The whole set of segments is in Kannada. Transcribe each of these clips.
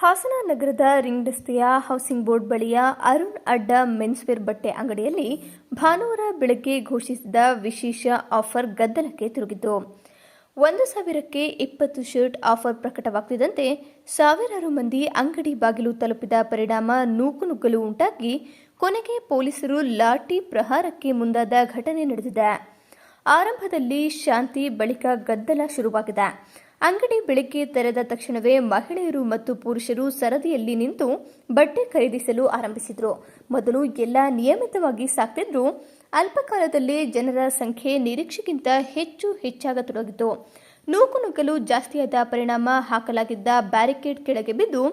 ಹಾಸನ ನಗರದ ರಿಂಗ್ ರಸ್ತೆಯ ಹೌಸಿಂಗ್ ಬೋರ್ಡ್ ಬಳಿಯ ಅರುಣ್ ಅಡ್ಡ ಮೆನ್ಸ್ವೇರ್ ಬಟ್ಟೆ ಅಂಗಡಿಯಲ್ಲಿ ಭಾನುವಾರ ಬೆಳಗ್ಗೆ ಘೋಷಿಸಿದ ವಿಶೇಷ ಆಫರ್ ಗದ್ದಲಕ್ಕೆ ತಿರುಗಿತು ಒಂದು ಸಾವಿರಕ್ಕೆ ಇಪ್ಪತ್ತು ಶರ್ಟ್ ಆಫರ್ ಪ್ರಕಟವಾಗ್ತಿದ್ದಂತೆ ಸಾವಿರಾರು ಮಂದಿ ಅಂಗಡಿ ಬಾಗಿಲು ತಲುಪಿದ ಪರಿಣಾಮ ನೂಕುನುಗ್ಗಲು ಉಂಟಾಗಿ ಕೊನೆಗೆ ಪೊಲೀಸರು ಲಾಠಿ ಪ್ರಹಾರಕ್ಕೆ ಮುಂದಾದ ಘಟನೆ ನಡೆದಿದೆ. ಆರಂಭದಲ್ಲಿ ಶಾಂತಿ ಬಳಿಕ ಗದ್ದಲ ಶುರುವಾಗಿದೆ. ಅಂಗಡಿ ಬೆಳಗ್ಗೆ ತೆರೆದ ತಕ್ಷಣವೇ ಮಹಿಳೆಯರು ಮತ್ತು ಪುರುಷರು ಸರದಿಯಲ್ಲಿ ನಿಂತು ಬಟ್ಟೆ ಖರೀದಿಸಲು ಆರಂಭಿಸಿದ್ರು. ಮೊದಲು ಎಲ್ಲ ನಿಯಮಿತವಾಗಿ ಸಾಕ್ತಿದ್ರು. ಅಲ್ಪಕಾಲದಲ್ಲಿ ಜನರ ಸಂಖ್ಯೆ ನಿರೀಕ್ಷೆಗಿಂತ ಹೆಚ್ಚು ಹೆಚ್ಚಾಗತೊಡಗಿತು. ನೂಕು ನುಗ್ಗಲು ಜಾಸ್ತಿಯಾದ ಪರಿಣಾಮ ಹಾಕಲಾಗಿದ್ದ ಬ್ಯಾರಿಕೇಡ್ ಕೆಳಗೆ ಬಿದ್ದು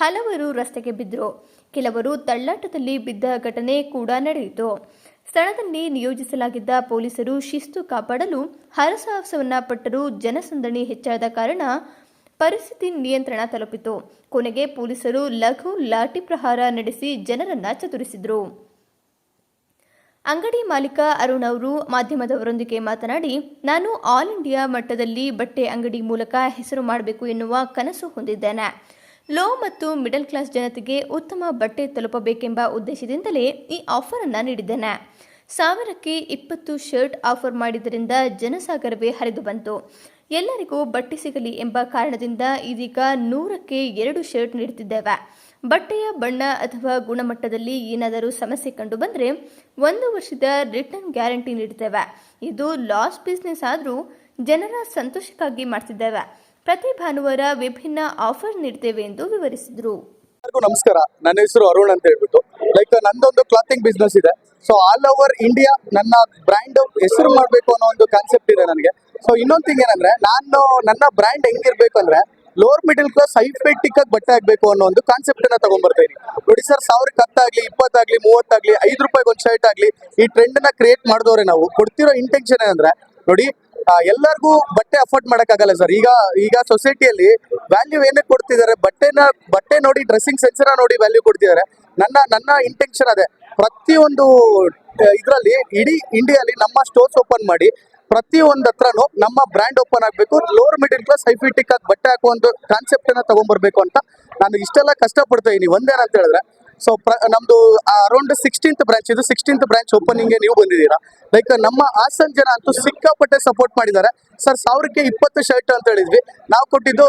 ಹಲವರು ರಸ್ತೆಗೆ ಬಿದ್ದರು ಕೆಲವರು ತಳ್ಳಾಟದಲ್ಲಿ ಬಿದ್ದ ಘಟನೆ ಕೂಡ ನಡೆಯಿತು. ಸ್ಥಳದಲ್ಲಿ ನಿಯೋಜಿಸಲಾಗಿದ್ದ ಪೊಲೀಸರು ಶಿಸ್ತು ಕಾಪಾಡಲು ಹರಸಾಹಸವನ್ನ ಪಟ್ಟರೂ ಜನಸಂದಣಿ ಹೆಚ್ಚಾದ ಕಾರಣ ಪರಿಸ್ಥಿತಿ ನಿಯಂತ್ರಣ ತಲುಪಿತು. ಕೊನೆಗೆ ಪೊಲೀಸರು ಲಘು ಲಾಠಿ ಪ್ರಹಾರ ನಡೆಸಿ ಜನರನ್ನ ಚದುರಿಸಿದರು. ಅಂಗಡಿ ಮಾಲೀಕ ಅರುಣ್ ಅವರು ಮಾಧ್ಯಮದವರೊಂದಿಗೆ ಮಾತನಾಡಿ, ನಾನು ಆಲ್ ಇಂಡಿಯಾ ಮಟ್ಟದಲ್ಲಿ ಬಟ್ಟೆ ಅಂಗಡಿ ಮೂಲಕ ಹೆಸರು ಮಾಡಬೇಕು ಎನ್ನುವ ಕನಸು ಹೊಂದಿದ್ದೇನೆ. ಲೋ ಮತ್ತು ಮಿಡಲ್ ಕ್ಲಾಸ್ ಜನತೆಗೆ ಉತ್ತಮ ಬಟ್ಟೆ ತಲುಪಬೇಕೆಂಬ ಉದ್ದೇಶದಿಂದಲೇ ಈ ಆಫರ್ ಅನ್ನು ನೀಡಿದ್ದೇನೆ. ಸಾವಿರಕ್ಕೆ ಇಪ್ಪತ್ತು ಶರ್ಟ್ ಆಫರ್ ಮಾಡಿದ್ದರಿಂದ ಜನಸಾಗರವೇ ಹರಿದು ಬಂತು. ಎಲ್ಲರಿಗೂ ಬಟ್ಟೆ ಸಿಗಲಿ ಎಂಬ ಕಾರಣದಿಂದ ಇದೀಗ ನೂರಕ್ಕೆ ಎರಡು ಶರ್ಟ್ ನೀಡುತ್ತಿದ್ದೇವೆ. ಬಟ್ಟೆಯ ಬಣ್ಣ ಅಥವಾ ಗುಣಮಟ್ಟದಲ್ಲಿ ಏನಾದರೂ ಸಮಸ್ಯೆ ಕಂಡು ಬಂದರೆ ಒಂದು ವರ್ಷದ ರಿಟರ್ನ್ ಗ್ಯಾರಂಟಿ ನೀಡುತ್ತೇವೆ. ಇದು ಲಾಸ್ ಬಿಸ್ನೆಸ್ ಆದರೂ ಜನರ ಸಂತೋಷಕ್ಕಾಗಿ ಮಾಡ್ತಿದ್ದೇವೆ. ಪ್ರತಿ ಭಾನುವಾರ ವಿಭಿನ್ನ ಆಫರ್ ನೀಡ್ತೇವೆ ಎಂದು ವಿವರಿಸಿದರು. ನಮಸ್ಕಾರ. ನನ್ನ ಹೆಸರು ಅರುಣ್ ಅಂತ ಹೇಳ್ಬಿಟ್ಟು. ಲೈಕ್ ನಂದೊಂದು ಕ್ಲಾತಿಂಗ್ ಬಿಸ್ನೆಸ್ ಇದೆ. ಸೊ ಆಲ್ ಓವರ್ ಇಂಡಿಯಾ ನನ್ನ ಬ್ರ್ಯಾಂಡ್ ಹೆಸರು ಮಾಡಬೇಕು ಅನ್ನೋ ಒಂದು ಕಾನ್ಸೆಪ್ಟ್ ಇದೆ ನನಗೆ. ಸೊ ಇನ್ನೊಂದು ಥಿಂಗ್ ಏನಂದ್ರೆ, ನಾನು ನನ್ನ ಬ್ರ್ಯಾಂಡ್ ಹೆಂಗಿರ್ಬೇಕು ಅಂದ್ರೆ ಲೋವರ್ ಮಿಡಲ್ ಕ್ಲಾಸ್ ಹೈಫೆಟಿಕ್ ಆಗಿ ಬಟ್ಟೆ ಆಗ್ಬೇಕು ಅನ್ನೋ ಒಂದು ಕಾನ್ಸೆಪ್ಟ್ ಅನ್ನ ತಗೊಂಡ್ಬರ್ತಾ ನೋಡಿ ಸರ್ ಸಾವಿರಕ್ಕೆ ಹತ್ತಾಗ್ಲಿ, ಇಪ್ಪತ್ತಾಗ್ಲಿ, ಮೂವತ್ತಾಗ್ಲಿ, ಐದು ರೂಪಾಯಿಗೆ ಒಂದು ಶರ್ಟ್ ಆಗ್ಲಿ, ಈ ಟ್ರೆಂಡ್ನ ಕ್ರಿಯೇಟ್ ಮಾಡಿದವ್ರೆ ನಾವು. ಕೊಡ್ತಿರೋ ಇಂಟೆನ್ಷನ್ ಏನಂದ್ರೆ, ನೋಡಿ ಎಲ್ಲರಿಗೂ ಬಟ್ಟೆ ಅಫೋರ್ಡ್ ಮಾಡಕ್ಕಾಗಲ್ಲ ಸರ್ ಈಗ ಈಗ ಸೊಸೈಟಿಯಲ್ಲಿ ವ್ಯಾಲ್ಯೂ ಏನಕ್ಕೆ ಕೊಡ್ತಿದ್ದಾರೆ? ಬಟ್ಟೆನ, ಬಟ್ಟೆ ನೋಡಿ ಡ್ರೆಸ್ಸಿಂಗ್ ಸೆನ್ಸ್ನ ನೋಡಿ ವ್ಯಾಲ್ಯೂ ಕೊಡ್ತಿದ್ದಾರೆ. ನನ್ನ ನನ್ನ ಇಂಟೆನ್ಷನ್ ಅದೇ. ಪ್ರತಿಯೊಂದು ಇದರಲ್ಲಿ, ಇಡೀ ಇಂಡಿಯಾಲಿ ನಮ್ಮ ಸ್ಟೋರ್ಸ್ ಓಪನ್ ಮಾಡಿ, ಪ್ರತಿಯೊಂದು ಹತ್ರನೂ ನಮ್ಮ ಬ್ರ್ಯಾಂಡ್ ಓಪನ್ ಆಗಬೇಕು. ಲೋವರ್ ಮಿಡಿಲ್ ಕ್ಲಾಸ್ ಹೈಫಿಟಿಕ್ ಆಗಿ ಬಟ್ಟೆ ಹಾಕುವಂತ ಕಾನ್ಸೆಪ್ಟ್ ಅನ್ನ ತಗೊಂಡ್ಬರ್ಬೇಕು ಅಂತ ನಾನು ಇಷ್ಟೆಲ್ಲ ಕಷ್ಟಪಡ್ತಾ ಇದೀನಿ. ಒಂದೇನಂತ ಹೇಳಿದ್ರೆ ಸೊ ನಮ್ದು ಅರೌಂಡ್ ಸಿಕ್ಸ್ಟೀನ್ತ್ ಬ್ರಾಂಚ್ ಇದು ಸಿಕ್ಸ್ಟೀನ್ತ್ ಬ್ರಾಂಚ್ ಓಪನಿಂಗ್ಗೆ ನೀವು ಬಂದಿದ್ದೀರಾ. ಲೈಕ್ ನಮ್ಮ ಹಾಸನ್ ಜನ ಅಂತೂ ಸಿಕ್ಕಾಪಟ್ಟೆ ಸಪೋರ್ಟ್ ಮಾಡಿದ್ದಾರೆ. ಸರ್ ಸಾವಿರಕ್ಕೆ ಇಪ್ಪತ್ತು ಶರ್ಟ್ ಅಂತ ಹೇಳಿದ್ವಿ. ನಾವು ಕೊಟ್ಟಿದ್ದು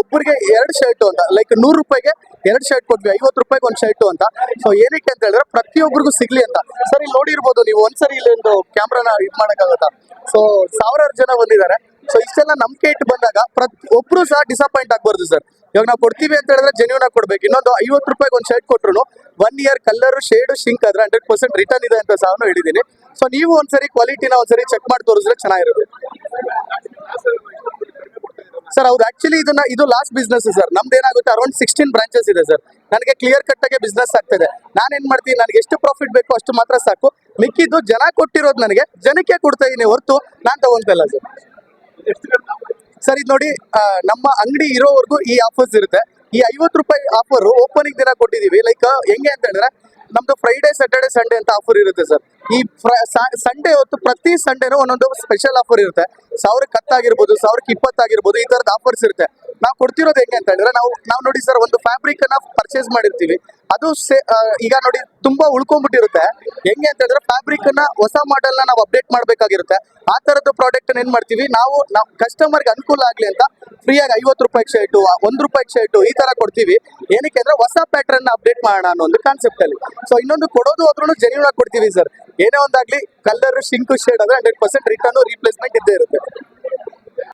ಒಬ್ಬರಿಗೆ ಎರಡು ಶರ್ಟ್ ಅಂತ. ಲೈಕ್ ನೂರು ರೂಪಾಯಿಗೆ ಎರಡು ಶರ್ಟ್ ಕೊಟ್ವಿ. ಐವತ್ತು ರೂಪಾಯಿಗೆ ಒಂದು ಶರ್ಟ್ ಅಂತ. ಸೊ ಏನಕ್ಕೆ ಅಂತ ಹೇಳಿದ್ರೆ ಪ್ರತಿಯೊಬ್ಬರಿಗೂ ಸಿಗ್ಲಿ ಅಂತ. ಸರ್ ಇಲ್ಲಿ ನೋಡಿರ್ಬೋದು ನೀವು ಒಂದ್ಸರಿ ಇಲ್ಲಿ ಒಂದು ಕ್ಯಾಮ್ರಾನ ಇದು ಮಾಡೋಕ್ಕಾಗತ್ತಾ? ಸೊ ಸಾವಿರಾರು ಜನ ಬಂದಿದ್ದಾರೆ. ಸೊ ಇಷ್ಟೆಲ್ಲ ನಂಬಿಕೆ ಇಟ್ಟು ಬಂದಾಗ ಪ್ರತಿ, ಒಬ್ರು ಸಹ ಡಿಸಪಾಯಿಂಟ್ ಆಗ್ಬಾರ್ದು ಸರ್. ಇವಾಗ ನಾವು ಕೊಡ್ತೀವಿ ಅಂತ ಹೇಳಿದ್ರೆ ಜೆನ್ಯೂನ್ ಆಗಿ ಕೊಡ್ಬೇಕು. ಇನ್ನೊಂದು ಐವತ್ತು ರೂಪಾಯಿಗೆ ಒಂದು ಶರ್ಟ್ ಕೊಟ್ರು one year colour shade shrink ಆದ್ರೆ ಹಂಡ್ರೆಡ್ ಪರ್ಸೆಂಟ್ ರಿಟರ್ನ್ ಇದೆ ಅಂತ ಸಹ ಹೇಳಿದ್ದೀನಿ. ಸೊ ನೀವು ಒಂದ್ಸರಿ ಕ್ವಾಲಿಟಿನ ಒಂದ್ಸರಿ ಚೆಕ್ ಮಾಡಿ ತೋರಿಸಿದ್ರೆ ಚೆನ್ನಾಗಿರುತ್ತೆ. ಸರ್ ಹೌದು. ಆಕ್ಚುಲಿ ಇದನ್ನ, ಇದು ಲಾಸ್ಟ್ ಬಿಸ್ನೆಸ್ ಸರ್. ನಮ್ದು ಏನಾಗುತ್ತೆ ಅರೌಂಡ್ ಸಿಕ್ಸ್ಟೀನ್ ಬ್ರಾಂಚಸ್ ಇದೆ ಸರ್. ನನಗೆ ಕ್ಲಿಯರ್ ಕಟ್ ಆಗಿ ಬಿಸ್ನೆಸ್ ಆಗ್ತದೆ. ನಾನು ಏನ್ ಮಾಡ್ತೀನಿ, ನನಗೆ ಎಷ್ಟು ಪ್ರಾಫಿಟ್ ಬೇಕು ಅಷ್ಟು ಮಾತ್ರ ಸಾಕು. ಮಿಕ್ಕಿದ್ದು ಜನ ಕೊಟ್ಟಿರೋದು ನನಗೆ, ಜನಕ್ಕೆ ಕೊಡ್ತಾ ಇದೀನಿ ಹೊರತು ನಾನು ತಗೊಂತಲ್ಲ ಸರ್. ಸರ್, ಇದು ನೋಡಿ ನಮ್ಮ ಅಂಗಡಿ ಇರೋವರೆಗೂ ಈ ಆಫರ್ಸ್ ಇರುತ್ತೆ. ಈ ಐವತ್ತು ರೂಪಾಯಿ ಆಫರ್ ಓಪನಿಂಗ್ ದಿನ ಕೊಟ್ಟಿದೀವಿ ಲೈಕ್ ಹೆಂಗೆ ಅಂತ ಹೇಳಿದ್ರೆ, ನಮ್ದು ಫ್ರೈಡೆ ಸ್ಯಾಟರ್ಡೆ ಸಂಡೇ ಅಂತ ಆಫರ್ ಇರುತ್ತೆ ಸರ್. ಈ ಸಂಡೇ ಹೊತ್ತು ಪ್ರತಿ ಸಂಡೇನೂ ಒಂದೊಂದು ಸ್ಪೆಷಲ್ ಆಫರ್ ಇರುತ್ತೆ. ಸಾವಿರಕ್ಕೆ ಹತ್ತಾಗಿರ್ಬೋದು, ಸಾವಿರಕ್ಕೆ ಇಪ್ಪತ್ತಾಗಿರ್ಬೋದು, ಈ ತರದ ಆಫರ್ಸ್ ಇರುತ್ತೆ. ನಾವು ಕೊಡ್ತಿರೋದು ಹೆಂಗೆ ಅಂತ ಹೇಳಿದ್ರೆ ನಾವು ನಾವು ನೋಡಿ ಸರ್, ಒಂದು ಫ್ಯಾಬ್ರಿಕ್ ಅನ್ನ ಪರ್ಚೇಸ್ ಮಾಡಿರ್ತೀವಿ. ಅದು ಸೇ- ಈಗ ನೋಡಿ ತುಂಬಾ ಉಳ್ಕೊಂಡ್ಬಿಟ್ಟಿರುತ್ತೆ. ಹೆಂಗೆ ಅಂತ ಹೇಳಿದ್ರೆ ಫ್ಯಾಬ್ರಿಕ್ ಅನ್ನ ಹೊಸ ಮಾಡೆಲ್ನ ನಾವು ಅಪ್ಡೇಟ್ ಮಾಡ್ಬೇಕಾಗಿರುತ್ತೆ. ಆ ತರದ್ದು ಪ್ರಾಡಕ್ಟ್ ಏನ್ ಮಾಡ್ತೀವಿ? ನಾವು ನಾವು ಕಸ್ಟಮರ್ಗೆ ಅನುಕೂಲ ಆಗ್ಲಿ ಅಂತ ಫ್ರೀಯಾಗಿ ಐವತ್ತು ರೂಪಾಯಿ ಶರ್ಟು ಒಂದ್ ರೂಪಾಯಿ ಶರ್ಟು ಈ ತರ ಕೊಡ್ತೀವಿ. ಏನಕ್ಕೆ ಅಂದ್ರೆ ಹೊಸ ಪ್ಯಾಟರ್ನ್ ಅಪ್ಡೇಟ್ ಮಾಡೋಣ ಅನ್ನೋ ಒಂದು ಕಾನ್ಸೆಪ್ಟ್ ಅಲ್ಲಿ. ಸೊ ಇನ್ನೊಂದು ಕೊಡೋದು ಆದ್ರೂ ಜೆನ್ಯೂನ್ ಆಗಿ ಕೊಡ್ತೀವಿ ಸರ್. ಏನೇ ಒಂದಾಗ್ಲಿ ಕಲರ್ ಶಿಂಕು ಶೇಡ್ ಅಂದ್ರೆ ಹಂಡ್ರೆಡ್ ಪರ್ಸೆಂಟ್ ರಿಟರ್ನ್ ರೀಪ್ಲೇಸ್ಮೆಂಟ್ ಇದ್ದೇ ಇರುತ್ತೆ.